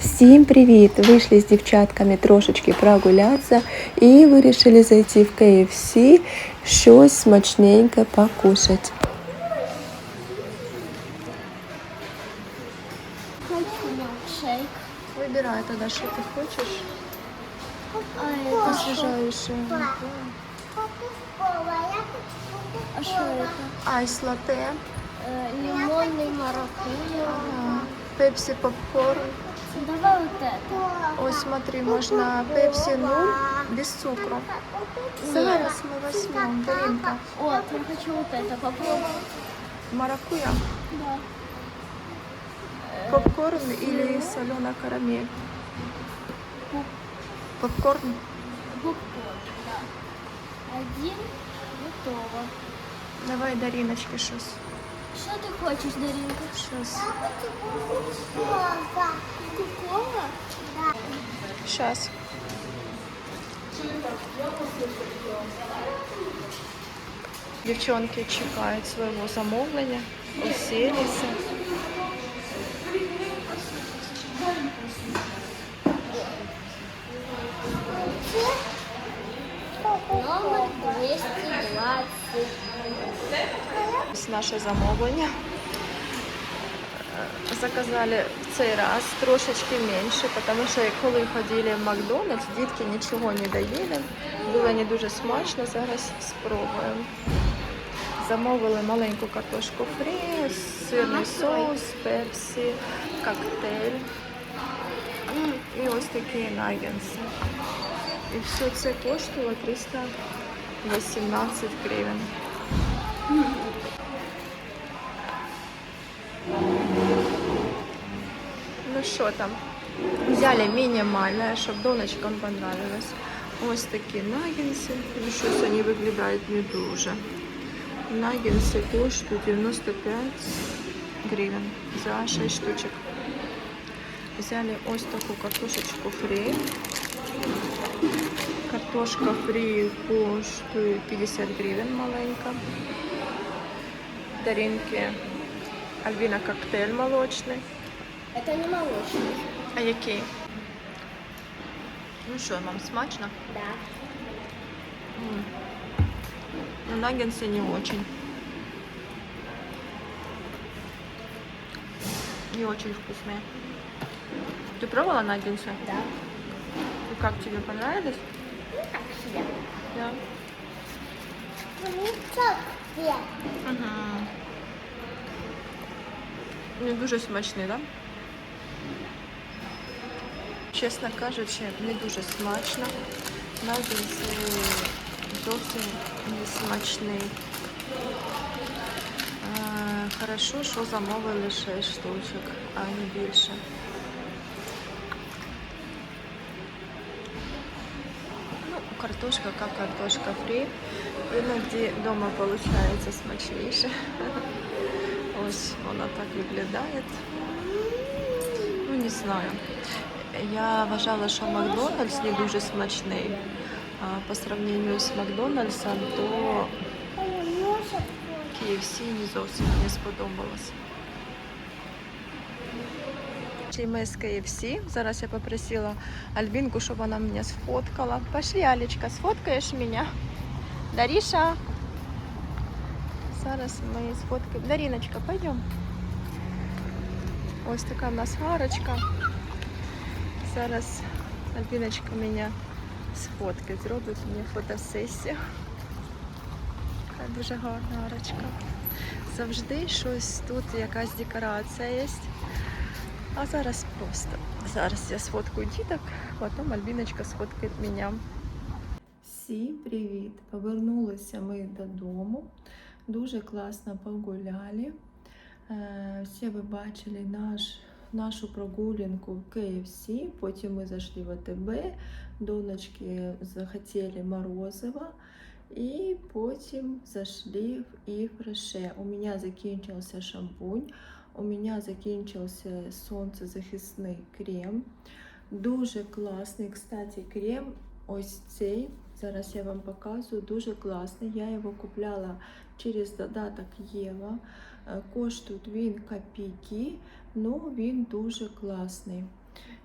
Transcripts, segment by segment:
Всім привіт! Вийшли з дівчатками трошечки прогулятися і вирішили зайти в KFC, щось смачненьке покушати. Хочу милкшейк. Вибирай тоді, що ти хочеш. А, Освіжаєш. а что это? Айс латте, Э, лимонный маракуйя. пепсі попкорн. Давай вот это. Ось смотри, можна пепсі 0 без цукру. Зараз ми візьмемо, Даринка. Вот, я хочу вот это попробовать. Маракуя, Да. попкорн или соленая карамель? Попкорн. Попкорн, да. Один. Готово. Давай Дариночки щось. Что ты хочешь, Даринка? Щось. Кока-кола? Да. Щас. Дівчонки чекають свого замовлення, уселися. Номер 220. Ось наше замовлення. Заказали в цей раз трошечки менше, тому що коли ходили в Макдональдс, дітки нічого не доїли. Було не дуже смачно, зараз спробуємо. Замовили маленьку картошку фрі, сирний соус, пепсі, коктейль. І ось такі наггетси. І все це коштувало 318 гривень. Ну що там? Взяли мінімальне, щоб донечкам понравилось. Ось такі наггетси. Ну щось вони виглядають не дуже. Наггетси коштують 95 гривень за 6 штучок. Взяли ось таку картошечку фрі. Картошка фрі коштує 50 гривень маленька. Даринки Альбіна коктейль молочний. Это не молочный. А який? Ну що, вам смачно? Да. Ну, наггетсы не очень. Не очень вкусные. Ты пробовала наггетсы? Да. И как тебе понравились? Ну, так себе. Да. Угу. Не дуже смачний, так? Да? Чесно кажучи, не дуже смачно. Наггетси зовсім не смачний. Е, Хорошо, що замовили 6 штучок, а не більше. Ну, картошка как картошка фрі. Іноді вдома виходить смачніше. Ось вона так виглядає. Ну, не знаю. Я вважала, що Макдональдс не дуже смачний. А по сравнению з Макдональдсом, то KFC не зовсім не сподобалось. Пішли Ми з KFC. Зараз я попросила Альбінку, щоб вона мене сфоткала. Пошли, Алечка, сфоткаєш мене? Даріша. Зараз ми сфоткаємо. Даріночка, пойдем. Ось така в нас гарочка. Зараз Альбіночка мене сфоткає, зробить мені фотосесію. Дуже гарна арочка. Завжди щось тут, якась декорація є. А зараз просто. Зараз я сфоткаю діток, потім Альбіночка сфоткає мене. Всім привіт! Повернулися ми додому. Дуже класно погуляли. Е, Всі ви бачили наш, нашу прогулянку в KFC. Потім ми зайшли в АТБ, донечки захотіли морозива. І потім зайшли в Івреше. У мене закінчився шампунь, у мене закінчився сонцезахисний крем. Дуже класний, кстати, крем. Ось цей. Зараз я вам показую. Дуже класний. Я його купляла через додаток Єва. Е, Коштує він копійки, ну він дуже класний.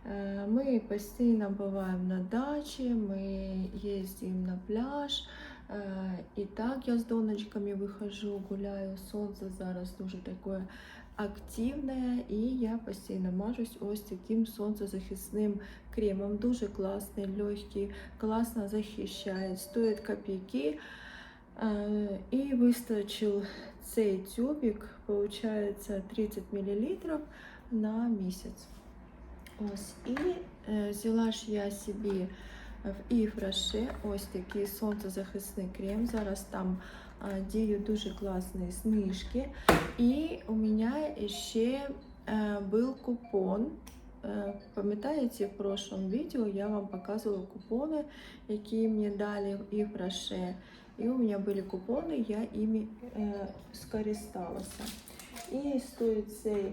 Э, Мы постійно буваємо на дачі, ми їздимо на пляж. Е, І так я з донечками виходжу, гуляю. Сонце зараз дуже таке активне, і я постійно мажусь ось таким сонцезахисним кремом. Дуже класний, легкий, класно захищає, стоїть копійки. Е, І вистачив цей тюбик, виходить 30 мл на місяць. Ось. І е, взяла ж я собі в Івраше ось такий сонцезахисний крем. Зараз там а, діють дуже класні знижки. І у мене ще е, був купон. Е, Пам'ятаєте, в прошлом відео я вам показувала купони, які мені дали в Івраше. І у мене були купони, я іми е, скористалася. І стоїть цей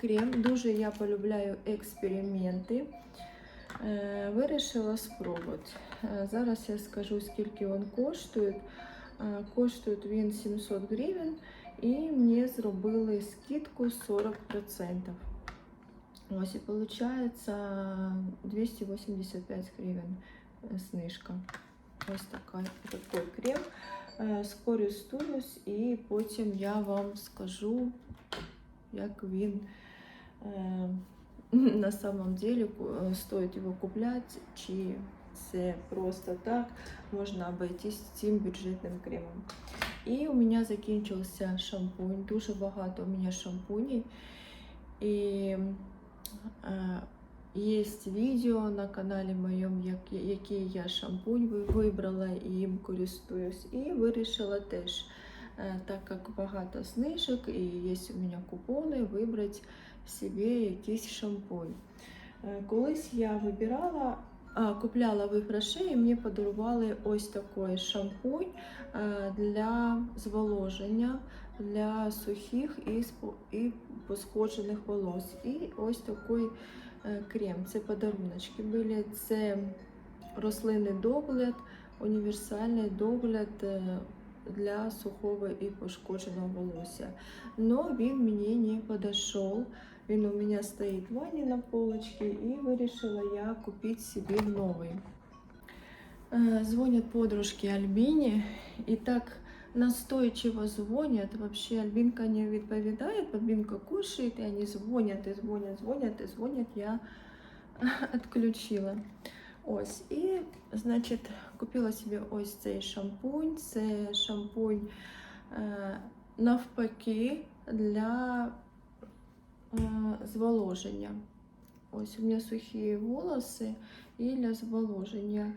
крем. Дуже я полюбляю експерименти. Е, Вирішила спробувати. Е, Зараз я скажу, скільки він коштує. Е, Коштує він 700 гривень і мені зробили скидку 40%. Ось і виходить 285 гривень знижка. Ось така, такий крем. Е, Скористуюсь і потім я вам скажу, як він е, на самом деле ку- стоит его куплять, чи це просто так можна обойтись цим бюджетним кремом. І у мене закінчився шампунь. Дуже багато у мене шампуней. І е, є відео на каналі моєму, який я шампунь вибрала і їм користуюсь. І вирішила теж, е, так як багато знижок і є у мене купони, вибрати собі якийсь шампунь. Е, Колись я вибирала, а, купляла в і мені подарували ось такий шампунь е, для зволоження, для сухих і, посходжених волос. І ось такий крем. Це подаруночки були. Це рослинний догляд, універсальний догляд е, для сухого і пошкодженого волосся. Но він мені не подошел. Він у мене стоїть в ванні на полочці і вирішила я купити собі новий. Е, Дзвонять подружки Альбіні і так настойчиво дзвонять. Вообще Альбінка не відповідає, Альбінка кушає, і вони дзвонять, і дзвонять, дзвонять, і дзвонять. Я відключила. Ось, і, значить, купила собі ось цей шампунь. Це шампунь е, навпаки для е, зволоження. Ось у мене сухі волоси і для зволоження.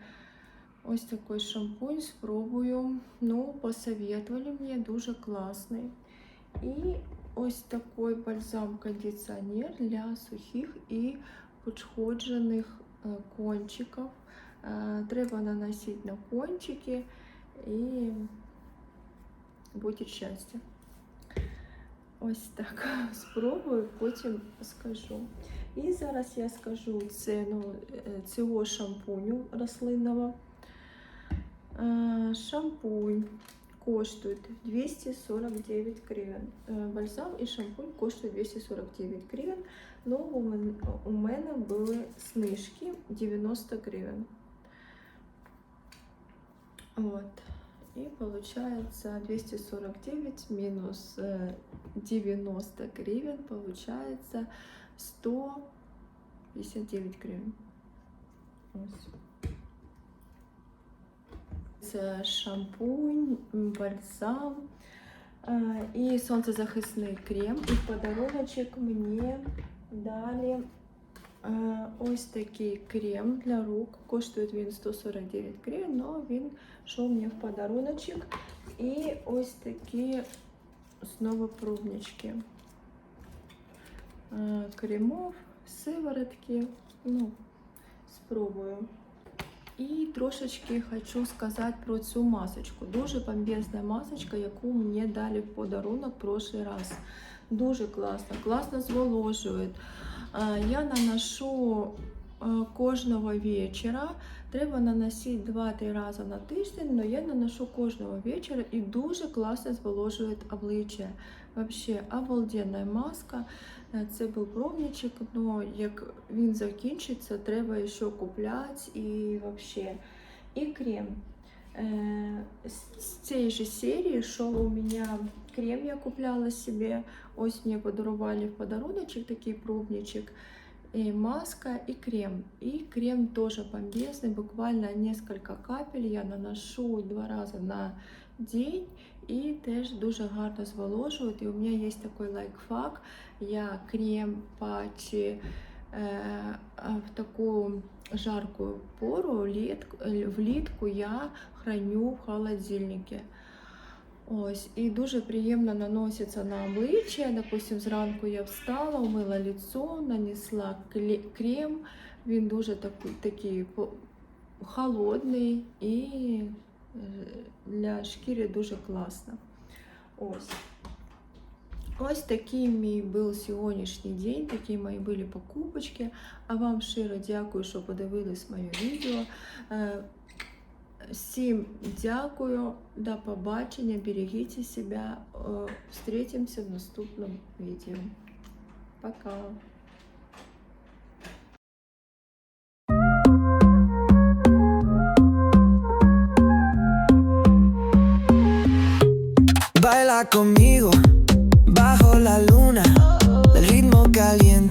Ось такий шампунь спробую. Ну, посоветовали мені, дуже класний. І ось такий бальзам-кондиціонер для сухих і пошкоджених е, кончиків. Е, Треба наносити на кончики і буде щастя. Ось так спробую, потім скажу. І зараз я скажу ціну е, цього шампуню рослинного. Е, Шампунь коштує 249 гривень. Е, Бальзам і шампунь коштує 249 гривень. Ну, у мен- у мене були знижки 90 гривень. Вот. И получается 249 минус э, 90 гривен, получается 159 гривен. Ось. Це шампунь, м, бальзам е, і сонцезахисний крем. І в подаруночок мені дали е, ось такий крем для рук. Коштує він 149 гривень, але він йшов мені в подаруночок. І ось такі знову пробнички. Е, Кремов, сиворотки. Ну, спробую. І трошечки хочу сказати про цю масочку. Дуже бомбезна масочка, яку мені дали в подарунок в прошлый раз. Дуже класно, класно зволожує. Е, Я наношу е, кожного вечора. Треба наносити 2-3 рази на тиждень, але я наношу кожного вечора і дуже класно зволожує обличчя. Вообще обалденна маска. Е, Це був пробничок, але як він закінчиться, треба ще купляти і вообще. І крем. Е, З цієї ж серії йшов у мене крем, я купляла собі. Ось мені подарували в подаруночек такий пробничок. И маска, и крем. И крем тоже бомбезный, буквально несколько капель я наношу два раза на день і теж дуже гарно зволожує. І у мене є такий лайфхак. Я крем патчі е, в таку жарку пору влітку, влітку я храню в холодильнику. Ось, і дуже приємно наноситься на обличчя. Допустим, зранку я встала, умила лицо, нанесла кле- крем. Він дуже такий, такий по- холодний і е, для шкіри дуже класно. Ось. Ось такий мій був сьогоднішній день, такі мої були покупочки. А вам щиро дякую, що подивились моє відео. Всім дякую, до побачення, берегіть себе. Э, встретимся в наступному відео. Пока! conmigo bajo la luna, el ritmo caliente.